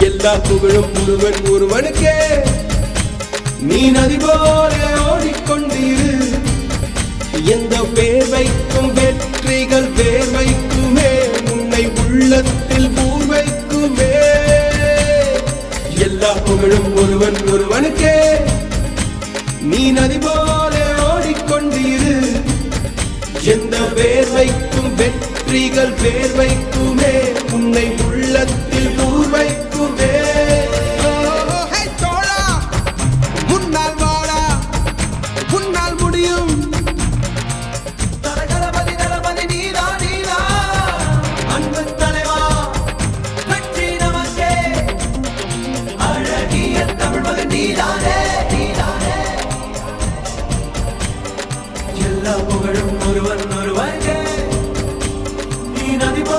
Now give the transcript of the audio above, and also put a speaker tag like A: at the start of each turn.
A: எல்லா புகழும் ஒருவன் ஒருவனுக்கே. நீ நதி போல ஓடிக்கொண்டிரு. எந்த வேர்வைக்கும் வெற்றிகள் வேர்வைக்குமே உன்னை உள்ளத்தில் பூர்வைக்குமே. எல்லா புகழும் ஒருவன் ஒருவனுக்கே. நீ நதி போல ஓடிக்கொண்டிரு. எந்த வேர்வைக்கும் வெற்றிகள் வேர்வைக்குமே நீதானே நீதானே. எல்லா புகழும் ஒருவன் ஒருவன் நீ நதி போ